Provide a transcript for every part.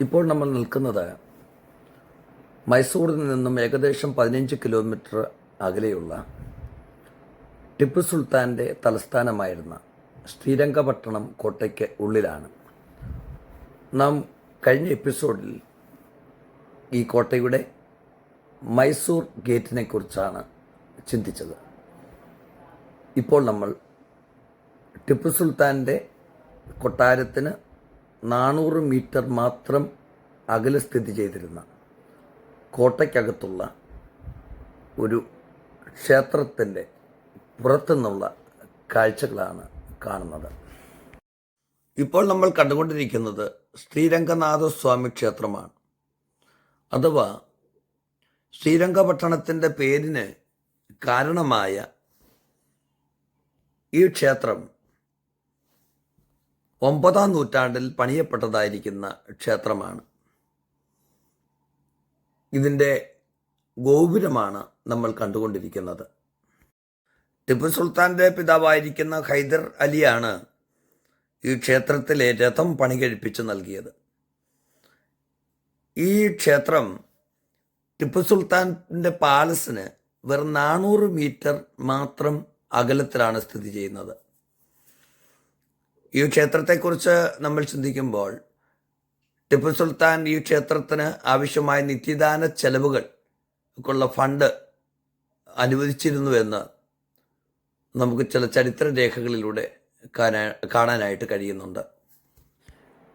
ഇപ്പോൾ നമ്മൾ നിൽക്കുന്നത് മൈസൂറിൽ നിന്നും ഏകദേശം പതിനഞ്ച് കിലോമീറ്റർ അകലെയുള്ള ടിപ്പു സുൽത്താന്റെ തലസ്ഥാനമായിരുന്ന ശ്രീരംഗപട്ടണം കോട്ടയ്ക്ക് ഉള്ളിലാണ്. നാം കഴിഞ്ഞ എപ്പിസോഡിൽ ഈ കോട്ടയുടെ മൈസൂർ ഗേറ്റിനെ കുറിച്ചാണ് ചിന്തിച്ചത്. ഇപ്പോൾ നമ്മൾ ടിപ്പു സുൽത്താന്റെ കൊട്ടാരത്തിന് നാനൂറ് മീറ്റർ മാത്രം അകലെ സ്ഥിതി ചെയ്തിരുന്ന കോട്ടയ്ക്കകത്തുള്ള ഒരു ക്ഷേത്രത്തിന്റെ പുറത്തുനിന്നുള്ള കാഴ്ചകളാണ് കാണുന്നത്. ഇപ്പോൾ നമ്മൾ കണ്ടുകൊണ്ടിരിക്കുന്നത് ശ്രീരംഗനാഥസ്വാമി ക്ഷേത്രമാണ്. അഥവാ ശ്രീരംഗപട്ടണത്തിന്റെ പേരിന് കാരണമായ ഈ ക്ഷേത്രം ഒമ്പതാം നൂറ്റാണ്ടിൽ പണിയപ്പെട്ടതായിരിക്കുന്ന ക്ഷേത്രമാണ്. ഇതിന്റെ ഗോപുരമാണ് നമ്മൾ കണ്ടുകൊണ്ടിരിക്കുന്നത്. ടിപ്പു സുൽത്താന്റെ പിതാവായിരിക്കുന്ന ഹൈദർ അലിയാണ് ഈ ക്ഷേത്രത്തിലെ രഥം പണി കഴിപ്പിച്ച് നൽകിയത്. ഈ ക്ഷേത്രം ടിപ്പു സുൽത്താന്റെ പാലസിന് വെറും നാനൂറ് മീറ്റർ മാത്രം അകലത്തിലാണ് സ്ഥിതി ചെയ്യുന്നത്. ഈ ക്ഷേത്രത്തെക്കുറിച്ച് നമ്മൾ ചിന്തിക്കുമ്പോൾ ടിപ്പു സുൽത്താൻ ഈ ക്ഷേത്രത്തിന് ആവശ്യമായ നിത്യദാന ചെലവുകൾ ക്കുള്ള ഫണ്ട് അനുവദിച്ചിരുന്നുവെന്ന് നമുക്ക് ചില ചരിത്ര രേഖകളിലൂടെ കാണാനായിട്ട് കഴിയുന്നുണ്ട്.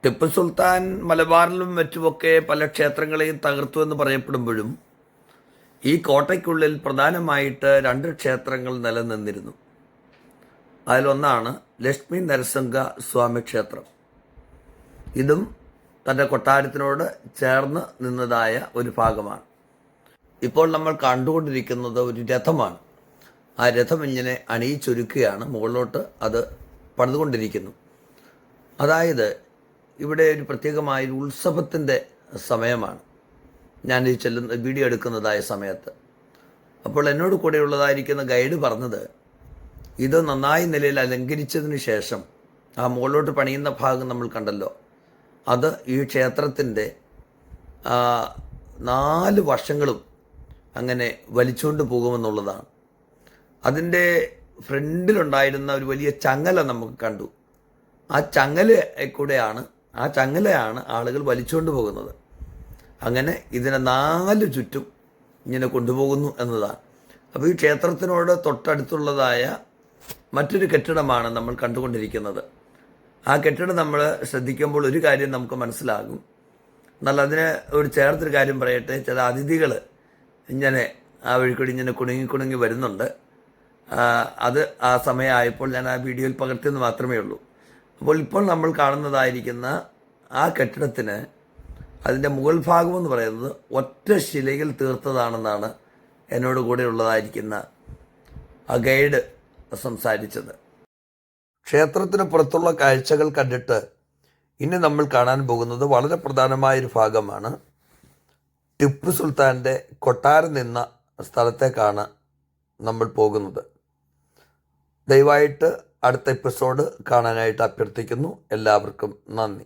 ടിപ്പു സുൽത്താൻ മലബാറിലും മറ്റുമൊക്കെ പല ക്ഷേത്രങ്ങളെയും തകർത്തു എന്ന് പറയപ്പെടുമ്പോഴും ഈ കോട്ടയ്ക്കുള്ളിൽ പ്രധാനമായിട്ട് രണ്ട് ക്ഷേത്രങ്ങൾ നിലനിന്നിരുന്നു. അതിലൊന്നാണ് ലക്ഷ്മി നരസിംഹ സ്വാമി ക്ഷേത്രം. ഇതും തന്റെ കൊട്ടാരത്തിനോട് ചേർന്ന് നിന്നതായ ഒരു ഭാഗമാണ്. ഇപ്പോൾ നമ്മൾ കണ്ടുകൊണ്ടിരിക്കുന്നത് ഒരു രഥമാണ്. ആ രഥം ഇങ്ങനെ അണിയിച്ചൊരുക്കുകയാണ്. മുകളിലോട്ട് അത് പണിതുകൊണ്ടിരിക്കുന്നു. അതായത് ഇവിടെ ഒരു പ്രത്യേകമായ ഒരു ഉത്സവത്തിന്റെ സമയമാണ്. ഞാൻ ഈ ചെല്ലുന്ന വീഡിയോ എടുക്കുന്നതായ സമയത്ത്. അപ്പോൾ എന്നോട് കൂടെയുള്ളതായിരിക്കുന്ന ഗൈഡ് പറഞ്ഞത് ഇത് നന്നായി നിലയിൽ അലങ്കരിച്ചതിന് ശേഷം ആ മുകളിലോട്ട് പണിയുന്ന ഭാഗം നമ്മൾ കണ്ടല്ലോ. അത് ഈ ക്ഷേത്രത്തിന്റെ നാല് വർഷങ്ങളും അങ്ങനെ വലിച്ചുകൊണ്ട് പോകുമെന്നുള്ളതാണ്. അതിന്റെ ഫ്രണ്ടിലുണ്ടായിരുന്ന ഒരു വലിയ ചങ്ങല നമുക്ക് കണ്ടു. ആ ചങ്ങല കൂടെയാണ് ആ ചങ്ങലയാണ് ആളുകൾ വലിച്ചുകൊണ്ട് പോകുന്നത്. അങ്ങനെ ഇതിനെ നാല് ചുറ്റും ഇങ്ങനെ കൊണ്ടുപോകുന്നു എന്നതാണ്. അപ്പോൾ ഈ ക്ഷേത്രത്തിനോട് തൊട്ടടുത്തുള്ളതായ മറ്റൊരു കെട്ടിടമാണ് നമ്മൾ കണ്ടുകൊണ്ടിരിക്കുന്നത്. ആ കെട്ടിടം നമ്മൾ ശ്രദ്ധിക്കുമ്പോൾ ഒരു കാര്യം നമുക്ക് മനസ്സിലാകും. എന്നാൽ അതിന് ഒരു ചേർത്തൊരു കാര്യം പറയട്ടെ ചില അതിഥികൾ ഇങ്ങനെ ആ വഴിക്കൂടി ഇങ്ങനെ കുണുങ്ങി കുണുങ്ങി വരുന്നുണ്ട്. അത് ആ സമയമായപ്പോൾ ഞാൻ ആ വീഡിയോയിൽ പകർത്തിയെന്ന് മാത്രമേ ഉള്ളൂ. അപ്പോൾ ഇപ്പോൾ നമ്മൾ കാണുന്നതായിരിക്കുന്ന ആ കെട്ടിടത്തിന് അതിന്റെ മുകൾ ഭാഗം എന്ന് പറയുന്നത് ഒറ്റ ശിലയിൽ തീർത്തതാണെന്നാണ് എന്നോട് കൂടെ ഉള്ളതായിരിക്കുന്ന ആ ഗൈഡ് സംസാരിച്ചത്. ക്ഷേത്രത്തിന് പുറത്തുള്ള കാഴ്ചകൾ കണ്ടിട്ട് ഇനി നമ്മൾ കാണാൻ പോകുന്നത് വളരെ പ്രധാനമായൊരു ഭാഗമാണ്. ടിപ്പു സുൽത്താന്റെ കൊട്ടാരം നിന്ന സ്ഥലത്തേക്കാണ് നമ്മൾ പോകുന്നത്. ദയവായിട്ട് അടുത്ത എപ്പിസോഡ് കാണാനായിട്ട് അഭ്യർത്ഥിക്കുന്നു. എല്ലാവർക്കും നന്ദി.